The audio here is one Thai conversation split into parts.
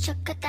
ちょくて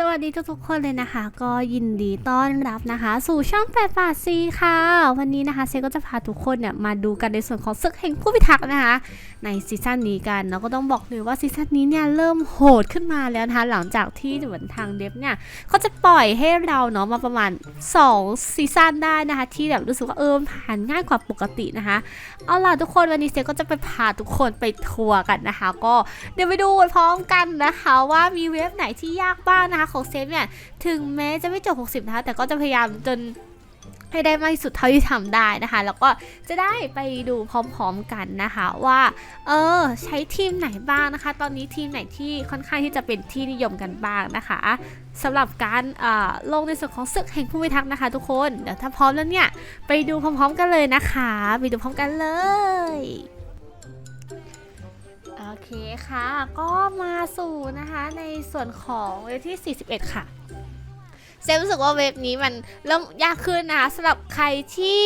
สวัสดีทุกๆคนเลยนะคะ ก็ยินดีต้อนรับนะคะ สู่ช่องแปดปาซีค่ะ วันนี้นะคะเซก็จะพาทุกคนเนี่ยมาดูกันในส่วนของศึกแห่งผู้พิทักษ์นะคะ ในซีซั่นนี้กันเนาก็ต้องบอกเลยว่าซีซั่นนี้เนี่ยเริ่มโหดขึ้นมาแล้วนะคะ หลังจากที่เหมือนทางเดฟเนี่ยเขาจะปล่อยให้เราเนาะมาประมาณ2ซีซั่นได้นะคะ ที่แบบรู้สึกว่าเออผ่านง่ายกว่าปกตินะคะเอาล่ะทุกคนวันนี้เซก็จะไปพาทุกคนไปทัวร์กันนะคะ ก็เดี๋ยวไปดูพร้อมกันนะคะ ว่ามีเว็บไหนที่ยากบ้างนะคะของเซฟเนี่ยถึงแม้จะไม่จบ 60 นะคะ แต่ก็จะพยายามจนให้ได้มากที่สุดเท่าที่ทำได้นะคะ แล้วก็จะได้ไปดูพร้อมๆกันนะคะว่าเออใช้ทีมไหนบ้างนะคะ ตอนนี้ทีมไหนที่ค่อนข้างที่จะเป็นที่นิยมกันบ้างนะคะสำหรับการอ่าลงในส่วนของศึกแห่งผู้พิทักษ์นะคะ ทุกคนเดี๋ยวถ้าพร้อมแล้วเนี่ยไปดูพร้อมๆกันเลยนะคะ ไปดูพร้อมกันเลย เคค่ะ ก็มาสู่นะคะในส่วนของเว็บที่ 41 ค่ะเซฟรู้สึกว่าเว็บนี้มันเริ่มยากขึ้นนะคะสำหรับใครที่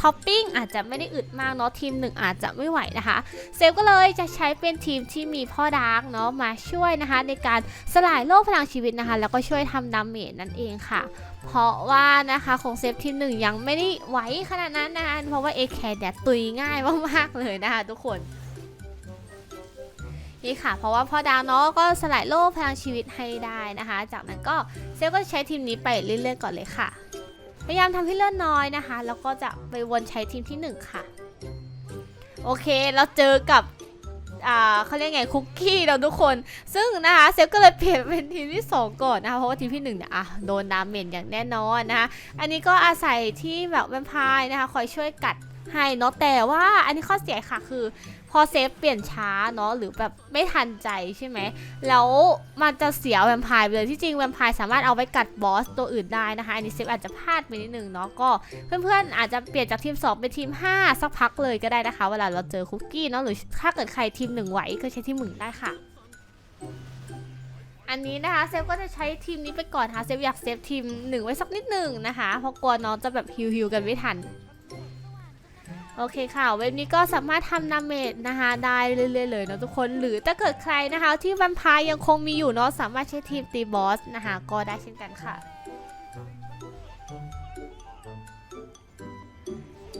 ท็อปปิ้งอาจจะไม่ได้อึดมากเนาะทีมหนึ่งอาจจะไม่ไหวนะคะ เซฟก็เลยจะใช้เป็นทีมที่มีพ่อดาร์กเนาะมาช่วยนะคะ ในการสลายโลกพลังชีวิตนะคะ แล้วก็ช่วยทำดาเมจนั่นเองค่ะ เพราะว่านะคะของเซฟทีมหนึ่งยังไม่ได้ไหวขนาดนั้นนะคะเพราะว่าเอแคร์เนี่ยตุยง่ายมากๆเลยนะคะทุกคน นี่ค่ะ เพราะว่าพ่อดาวเนาะก็สลายโลกพลังชีวิตให้ได้นะคะ จากนั้นก็เซลก็จะใช้ทีมนี้ไปเรื่อยๆก่อนเลยค่ะ พยายามทำให้เลือดน้อยนะคะ แล้วก็จะไปวนใช้ทีมที่ 1 ค่ะ โอเคเราเจอกับอ่าเขาเรียกไงคุกกี้เราทุกคน ซึ่งนะคะเซลก็เลยเปลี่ยนเป็นทีมที่ 2 ก่อนนะคะเพราะว่าทีมที่1เนี่ยอะโดนดาเมจอย่างแน่นอนนะคะอันนี้ก็อาศัยที่แบบแวมไพร์นะคะคอยช่วยกัดให้เนาะแต่ว่าอันนี้ข้อเสียค่ะคือ อเซฟเปลี่ยนช้าเนาะหรือแบบไม่ทันใจใช่ไหมแล้วมันจะเสียแวมไพร์ไปเลยที่จริงแวมไพร์สามารถเอาไว้กัดบอสตัวอื่นได้นะคะอันนี้เซฟอาจจะพลาดไปนิดนึงเนาะก็เพื่อนๆอาจจะเปลี่ยนจากทีม 2 เป็นทีม 5 สักพักเลยก็ได้นะคะ เวลาเราเจอคุกกี้เนาะหรือถ้าเกิดใครทีม1ไหวก็ใช้ทีมหนึ่งได้ค่ะอันนี้นะคะเซฟก็จะใช้ทีมนี้ไปก่อนค่ะเซฟอยากเซฟทีมหนึ่งไว้สักนิดหนึ่งนะคะเพราะกลัวน้องจะแบบฮิวฮิวๆกันไม่ทัน โอเคค่ะ เว็บนี้ก็สามารถทำดาเมจนะคะได้เรื่อยๆเลยเนาะทุกคนหรือถ้าเกิดใครนะคะ ที่แวมไพร์ยังคงมีอยู่เนาะสามารถใช้ทีมตีบอสนะคะก็ได้เช่นกันค่ะ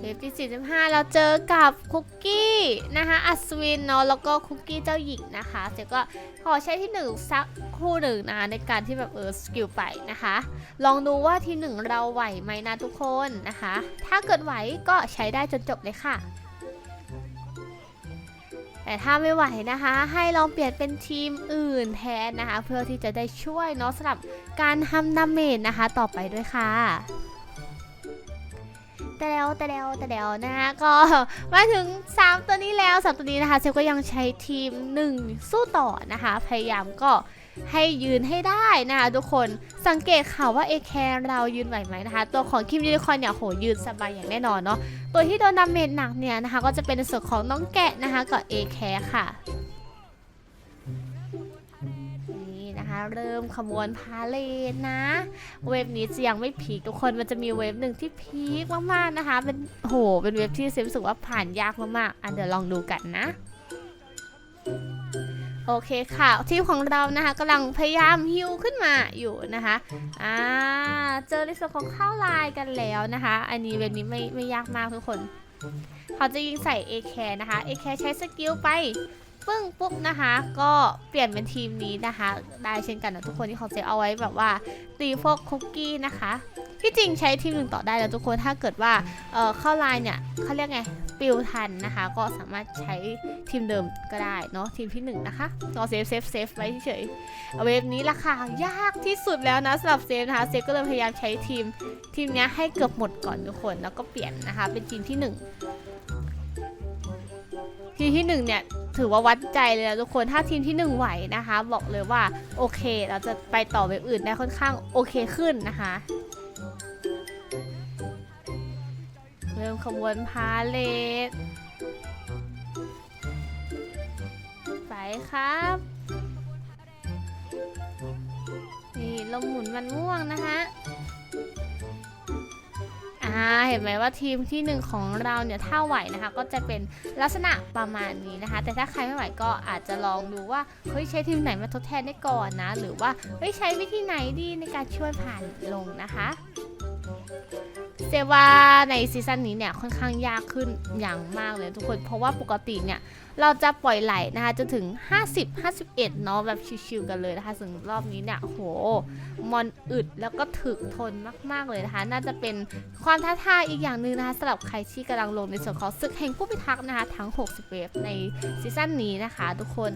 เว็บที่ 45 เราเจอกับคุกกี้นะคะอัศวินเนาะแล้วก็คุกกี้เจ้าหญิงนะคะเจ๊ก็ขอใช้ที่หนึ่งสักคู่หนึ่งนะคะในการที่แบบเออสกิลไปนะคะ ลองดูว่าทีหนึ่งเราไหวไหมนะทุกคนนะคะ ถ้าเกิดไหวก็ใช้ได้จนจบเลยค่ะ แต่ถ้าไม่ไหวนะคะ ให้ลองเปลี่ยนเป็นทีมอื่นแทนนะคะ เพื่อที่จะได้ช่วยเนาะสำหรับการทำดาเมจนะคะต่อไปด้วยค่ะ แต่แล้วแต่แล้วแต่แล้วนะคะก็มาถึง 3 ตัวนี้แล้วสามตัวนี้นะคะเซลก็ยังใช้ทีม 1 สู้ต่อนะคะ พยายามก็ให้ยืนให้ได้นะคะทุกคนสังเกตค่ะว่าเอแคร์เรายืนไหวไหมนะคะ ตัวของคิมยูนิคอนเนี่ยโหยืนสบายอย่างแน่นอนเนาะตัวที่โดนดาเมจหนักเนี่ยนะคะ ก็จะเป็นในส่วนของน้องแกะนะคะกับเอแคร์ค่ะ เริ่มขบวนพาเลทนะ เว็บนี้จะยังไม่พีคทุกคนมันจะมีเว็บหนึ่งที่พีคมากๆนะคะ เป็นโหเป็นเว็บที่เซมรู้สึกว่าผ่านยากมากๆอะเดี๋ยวลองดูกันนะโอเคค่ะ ทีมของเรานะคะกำลังพยายามฮิวขึ้นมาอยู่นะคะอ่าเจอในส่วนของข้าวลายกันแล้วนะคะ อันนี้เว็บนี้ไม่ไม่ยากมากทุกคน เขาจะยิงใส่ A แคนะคะ A แคใช้สกิลไป ปึ้งปุ๊บนะคะ ก็เปลี่ยนเป็นทีมนี้นะคะ ได้เช่นกันนะทุกคนที่ของเซฟเอาไว้แบบว่าตีพวกคุกกี้นะคะที่จริงใช้ทีมหนึ่งต่อได้แล้วทุกคนถ้าเกิดว่าเออเข้าไลน์เนี่ยเขาเรียกไงปิวทันนะคะ ก็สามารถใช้ทีมเดิมก็ได้เนาะทีมที่หนึ่งนะคะรอเซฟเซฟเซฟไว้เฉยเอาเวฟนี้ราคายากที่สุดแล้วนะสำหรับเซฟนะคะเซฟก็เลยพยายามใช้ทีมทีมนี้ให้เกือบหมดก่อนทุกคนแล้วก็เปลี่ยนนะคะ เป็นทีมที่หนึ่งทีมที่หนึ่งเนี่ย ถือว่าวัดใจเลยนะทุกคนถ้าทีมที่หนึ่งไหวนะคะ บอกเลยว่าโอเค เราจะไปต่อเว็บอื่นได้ค่อนข้างโอเคขึ้นนะคะ เริ่มขบวนพาเลทไปครับ นี่ลมหมุนมันม่วงนะคะ เห็นไหมว่าทีมที่หนึ่งของเราเนี่ยถ้าไหวนะคะ ก็จะเป็นลักษณะประมาณนี้นะคะ แต่ถ้าใครไม่ไหวก็อาจจะลองดูว่าเฮ้ยใช้ทีมไหนมาทดแทนได้ก่อนนะ หรือว่าเฮ้ยใช้วิธีไหนดีในการช่วยผ่านลงนะคะ เซว่าในซีซั่นนี้เนี่ยค่อนข้างยากขึ้นอย่างมากเลยทุกคน เพราะว่าปกติเนี่ยเราจะปล่อยไหลนะคะจนถึง 50 51 เนาะแบบชิวๆกันเลยนะคะส่วนรอบนี้เนี่ยโหมอนอึดแล้วก็ถึกทนมากๆเลยนะคะ น่าจะเป็นความท้าทายอีกอย่างหนึ่งนะคะสำหรับใครที่กำลังลงในส่วนของศึกแห่งผู้พิทักษ์นะคะทั้ง 60 เวฟในซีซั่นนี้นะคะ ทุกคน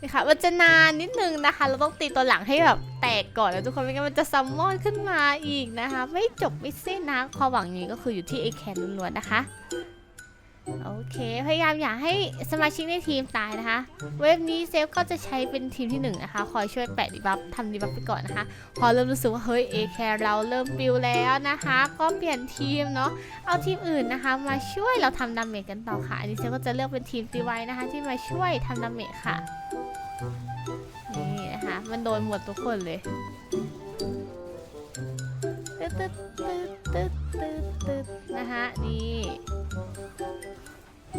นี่ค่ะมันจะนานนิดนึงนะคะ เราต้องตีตัวหลังให้แบบแตกก่อนแล้วทุกคนไม่งั้นมันจะซัมมอนขึ้นมาอีกนะคะ ไม่จบไม่สิ้นนะความหวังนี้ก็คืออยู่ที่ไอแคนล้วนๆนะคะ โอเค พยายามอย่าให้สมาชิกในทีมตายนะคะ เว็บนี้เซฟก็จะใช้เป็นทีมที่หนึ่งนะคะ คอยช่วยแปะดีบัฟทำดีบัฟไปก่อนนะคะ พอเริ่มรู้สึกว่าเฮ้ยเอแคเราเริ่มปิวแล้วนะคะ ก็เปลี่ยนทีมเนาะ เอาทีมอื่นนะคะ มาช่วยเราทำดาเมจกันต่อค่ะ อันนี้เซฟก็จะเลือกเป็นทีมตีไว้นะคะ ที่มาช่วยทำดาเมจค่ะ นี่นะคะ มันโดนหมดทุกคนเลยตึ๊ดตึ๊ดตึ๊ดตึ๊ดตึ๊ดตึ๊ดนะคะ นี่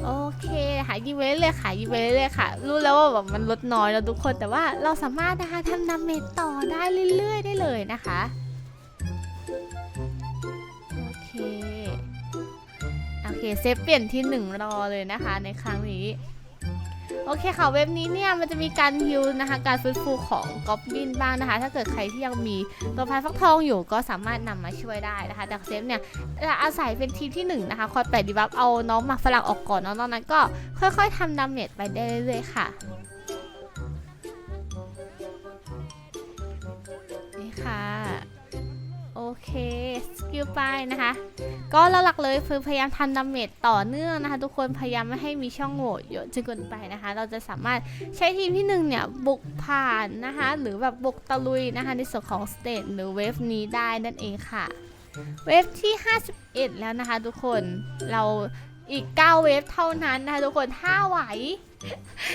โอเคค่ะยิงไปเรื่อยๆค่ะยิงไปเรื่อยๆค่ะ รู้แล้วว่าแบบมันลดน้อยแล้วทุกคนแต่ว่าเราสามารถนะคะทำดาเมจต่อได้เรื่อยๆ ได้เลยนะคะโอเคโอเคเซฟเปลี่ยนที่หนึ่งรอเลยนะคะในครั้งนี้ โอเคค่ะเว็บนี้เนี่ยมันจะมีการฮิลนะคะ การฟื้นฟูของก๊อบบินบ้างนะคะ ถ้าเกิดใครที่ยังมีตัวพันฟักทองอยู่ก็สามารถนำมาช่วยได้นะคะ แต่เซฟเนี่ยจะอาศัยเป็นทีมที่1นงนะคะคอยแปะดีบัฟเอาน้องหมาฝรั่งออกก่อนน้องนั้นก็ค่อยๆทำดาเมจไปได้เรื่อยๆค่ะ สกิลไปนะคะ ก็หลักๆเลยคือพยายามทำดาเมจต่อเนื่องนะคะ ทุกคนพยายามไม่ให้มีช่องโหว่เยอะจนเกินไปนะคะ เราจะสามารถใช้ทีมที่หนึ่งเนี่ยบุกผ่านนะคะ หรือแบบบุกตะลุยนะคะ ในส่วนของสเตจหรือเวฟนี้ได้นั่นเองค่ะ เวฟที่ 51 แล้วนะคะ ทุกคนเราอีก 9 เวฟเท่านั้นนะคะ ทุกคนถ้าไหว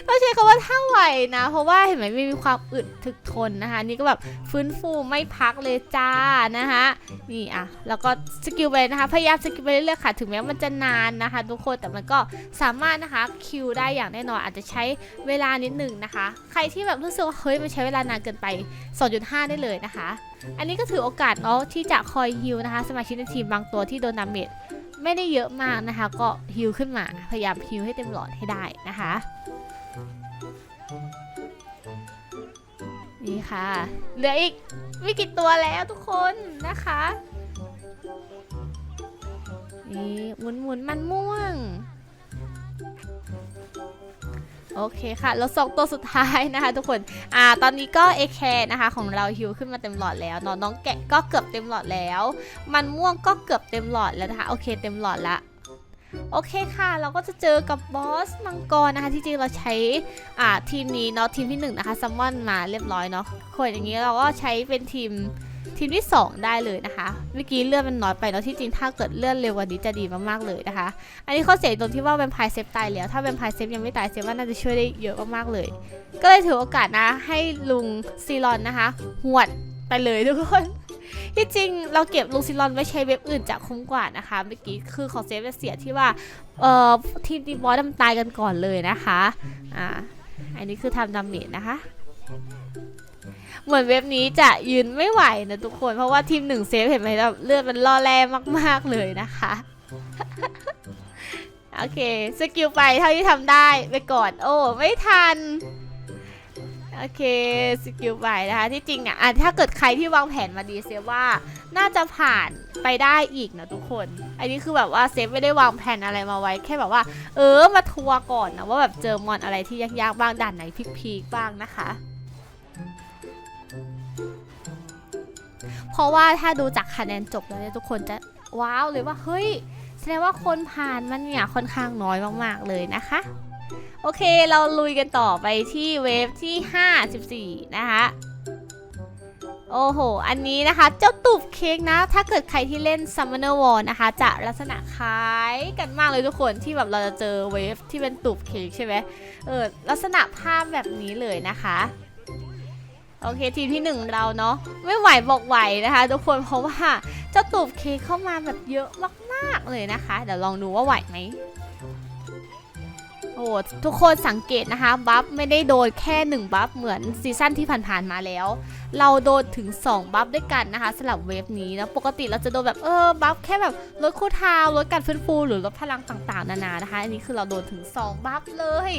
ต้องใช้คำว่าถ้าไหวนะ เพราะว่าเห็นไหมไม่มีความอึดถึกทนนะคะ นี่ก็แบบฟื้นฟูไม่พักเลยจ้านะคะนี่อะแล้วก็สกิลไปนะคะ พยายามสกิลไปเรื่อยๆค่ะ ถึงแม้มันจะนานนะคะ ทุกคนแต่มันก็สามารถนะคะคิวได้อย่างแน่นอนอาจจะใช้เวลานิดหนึ่งนะคะ ใครที่แบบรู้สึกว่าเฮ้ยมันใช้เวลานานเกินไป 2.5 ได้เลยนะคะ อันนี้ก็ถือโอกาสเนาะที่จะคอยฮิลนะคะ สมาชิกในทีมบางตัวที่โดนดาเมจไม่ได้เยอะมากนะคะ ก็ฮิลขึ้นมา พยายามฮิลให้เต็มหลอดให้ได้นะคะ นี่ค่ะ เหลืออีกไม่กี่ตัวแล้วทุกคนนะคะ นี่หมุนหมุนมันม่วง โอเคค่ะ แล้วสองตัวสุดท้ายนะคะ ทุกคน อ่า ตอนนี้ก็เอแคนะคะ ของเราฮิวขึ้นมาเต็มหลอดแล้วเนอะน้องแกะก็เกือบเต็มหลอดแล้ว มันม่วงก็เกือบเต็มหลอดแล้วนะคะ โอเค เต็มหลอดละโอเคค่ะ เราก็จะเจอกับบอสมังกรนะคะ ที่จริงเราใช้อ่าทีมนี้เนาะทีมที่หนึ่งนะคะซัมมอนมาเรียบร้อยเนาะคนอย่างนี้เราก็ใช้เป็นทีม ทีมที่ 2 ได้เลยนะคะ เมื่อกี้เลื่อนมันน้อยไปเนาะที่จริงถ้าเกิดเลื่อนเร็วกว่านี้จะดีมากๆเลยนะคะ อันนี้ข้อเสียตรงที่ว่าแวมไพร์เซฟตายแล้ว ถ้าแวมไพร์เซฟยังไม่ตายเซฟว่าน่าจะช่วยได้เยอะมากๆเลย ก็เลยถือโอกาสนะให้ลุงซีรอนนะคะ หวดไปเลยทุกคนที่จริงเราเก็บลุงซีรอนไว้ใช้เว็บอื่นจะคุ้มกว่านะคะเมื่อกี้คือของเซฟเสียที่ว่าเอ่อทีมดีบอสทำตายกันก่อนเลยนะคะอ่าอันนี้คือทำดาเมจนะคะ เหมือนเว็บนี้จะยืนไม่ไหวนะทุกคน เพราะว่าทีมหนึ่งเซฟเห็นไหมแบบเลือดมันล่อแร่มากๆเลยนะคะ โอเค สกิลไปเท่าที่ทำได้ไปก่อน โอ้ ไม่ทัน โอเค สกิลไปนะคะ ที่จริงเนี่ยอะถ้าเกิดใครที่วางแผนมาดีเซฟว่า น่าจะผ่านไปได้อีกนะทุกคน อันนี้คือแบบว่าเซฟไม่ได้วางแผนอะไรมาไว้ แค่แบบว่า เออ มาทัวร์ก่อนนะว่าแบบเจอมอนอะไรที่ยากๆบ้างด่านไหนพีคๆบ้างนะคะ ราะว่าถ้าดูจากคะแนนจบแล้วเนี่ยทุกคนจะว้าวเลยว่าเฮ้ยแสดงว่าคนผ่านมันเนี่ยค่อนข้างน้อยมากๆเลยนะคะ โอเคเราลุยกันต่อไปที่เวฟที่ 54 นะคะโอ้โห อันนี้นะคะ เจ้าตูบเค้กนะ ถ้าเกิดใครที่เล่น Summoner War นะคะ จะลักษณะคล้ายกันมากเลยทุกคนที่แบบเราจะเจอเวฟที่เป็นตูบเค้กใช่ไหมเออลักษณะภาพแบบนี้เลยนะคะ โอเคทีมที่หนึ่งเราเนาะไม่ไหวบอกไหวนะคะทุกคนเพราะว่าเจ้าตูบเค้กเข้ามาแบบเยอะมากๆเลยนะคะเดี๋ยวลองดูว่าไหวไหมโอ้ทุกคนสังเกตนะคะบัฟไม่ได้โดนแค่หนึ่งบัฟเหมือนซีซั่นที่ผ่านๆมาแล้ว เราโดนถึง 2 บัฟด้วยกันนะคะสำหรับเวฟนี้นะปกติเราจะโดนแบบเออบัฟแค่แบบลดคู่ทาวลดการฟื้นฟูหรือลดพลังต่างๆ นานานะคะอันนี้คือเราโดนถึง 2 บัฟเลย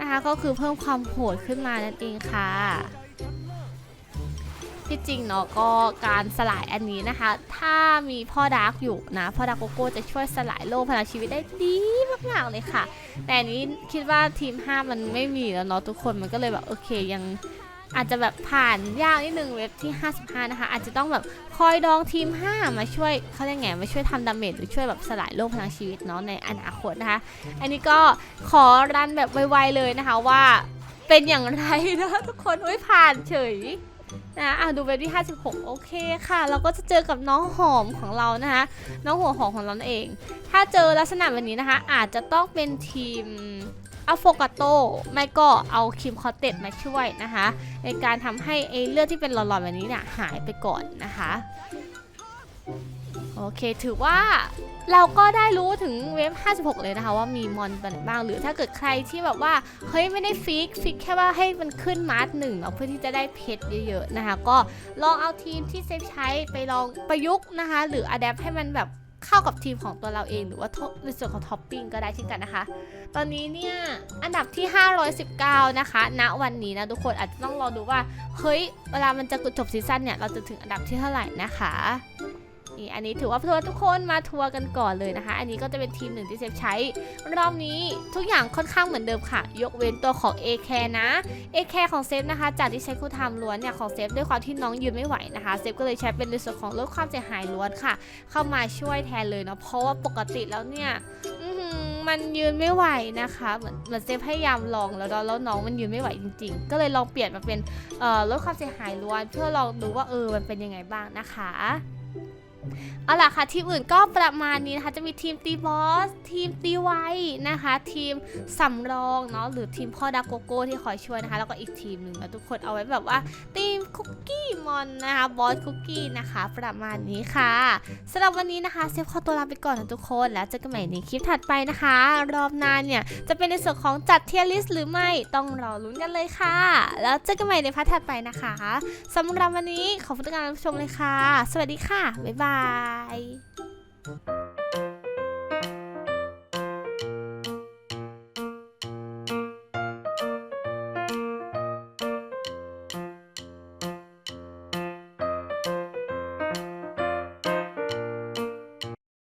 นะคะก็คือเพิ่มความโหดขึ้นมานั่นเองค่ะ ที่จริงเนาะก็การสลายอันนี้นะคะ ถ้ามีพ่อดาร์กอยู่นะพ่อดาร์กโกโก้จะช่วยสลายโลกพลังชีวิตได้ดีมากๆเลยค่ะ แต่อันนี้คิดว่าทีม 5 มันไม่มีแล้วเนาะทุกคนมันก็เลยแบบโอเคยังอาจจะแบบผ่านยากนิดนึงเว็บที่ 55 นะคะ อาจจะต้องแบบคอยดองทีม 5 มาช่วยเขาเรียกไงมาช่วยทำดาเมจหรือช่วยแบบสลายโลกพลังชีวิตเนาะในอนาคตนะคะ อันนี้ก็ขอรันแบบไวๆเลยนะคะว่าเป็นอย่างไรนะทุกคนอุ้ยผ่านเฉย นะอะดูเว็บที่ 56 โอเคค่ะ เราก็จะเจอกับน้องหอมของเรานะคะน้องหัวหอมของเราเอง ถ้าเจอลักษณะแบบนี้นะคะ อาจจะต้องเป็นทีมอะโฟกาโตไม่ก็เอาคิมคอตเต็ดมาช่วยนะคะ ในการทำให้ไอเลือดที่เป็นหลอดๆแบบนี้เนี่ยหายไปก่อนนะคะ โอเคถือว่าเราก็ได้รู้ถึงเว็บ56 เลยนะคะว่ามีมอนตัวไหนบ้าง หรือถ้าเกิดใครที่แบบว่า เฮ้ย ไม่ได้ฟิก ฟิกแค่ว่าให้มันขึ้นมาร์ทหนึ่งเนาะเพื่อที่จะได้เพชรเยอะๆนะคะ ก็ลองเอาทีมที่เซฟใช้ไปลองประยุกต์นะคะ หรืออัดแอปให้มันแบบเข้ากับทีมของตัวเราเองหรือว่าในส่วนของท็อปปิ้งก็ได้เช่นกันนะคะ ตอนนี้เนี่ย อันดับที่ 519 นะคะณวันนี้นะทุกคนอาจจะต้องรอดูว่า เฮ้ย เวลามันจะจบซีซั่นเนี่ย เราจะถึงอันดับที่เท่าไหร่นะคะ นี่อันนี้ถือว่าทัวร์ทุกคนมาทัวร์กันก่อนเลยนะคะ อันนี้ก็จะเป็นทีมหนึ่งที่เซฟใช้ รอบนี้ทุกอย่างค่อนข้างเหมือนเดิมค่ะ ยกเว้นตัวของ a c a r e นะ a c a r e ของเซฟนะคะ จากที่ใช้คู่ทม์ล้วนเนี่ยของเซฟด้วยความที่น้องยืนไม่ไหวนะคะเซฟก็เลยใช้เป็นในส่วนของลดความเสียหายล้วนค่ะ เข้ามาช่วยแทนเลยเนาะเพราะว่าปกติแล้วเนี่ยมันยืนไม่ไหวนะคะ เหมือนเหมือนเซฟพยายามลองแล้วแล้วน้องมันยืนไม่ไหวจริง ๆ ก็เลยลองเปลี่ยนมาเป็นลดความเสียหายล้วน เพื่อลองดูว่าเออมันเป็นยังไงบ้างนะคะ เอาล่ะค่ะทีมอื่นก็ประมาณนี้นะคะ จะมีทีมตีบอส ทีมตีไวนะคะ ทีมสำรองเนาะหรือทีมพ่อดาโกโก้ที่คอยช่วยนะคะ แล้วก็อีกทีมหนึ่งนะทุกคนเอาไว้แบบว่าทีมคุกกี้มอนนะคะบอสคุกกี้นะคะ ประมาณนี้ค่ะสำหรับวันนี้นะคะเซฟขอตัวลาไปก่อนนะทุกคนแล้วเจอกันใหม่ในคลิปถัดไปนะคะ รอบหน้าเนี่ยจะเป็นในส่วนของจัดเทียร์ลิสต์หรือไม่ต้องรอลุ้นกันเลยค่ะ แล้วเจอกันใหม่ในพาร์ทถัดไปนะคะสำหรับวันนี้ขอบคุณทุกการรับชมเลยค่ะ สวัสดีค่ะบ๊ายบาย拜。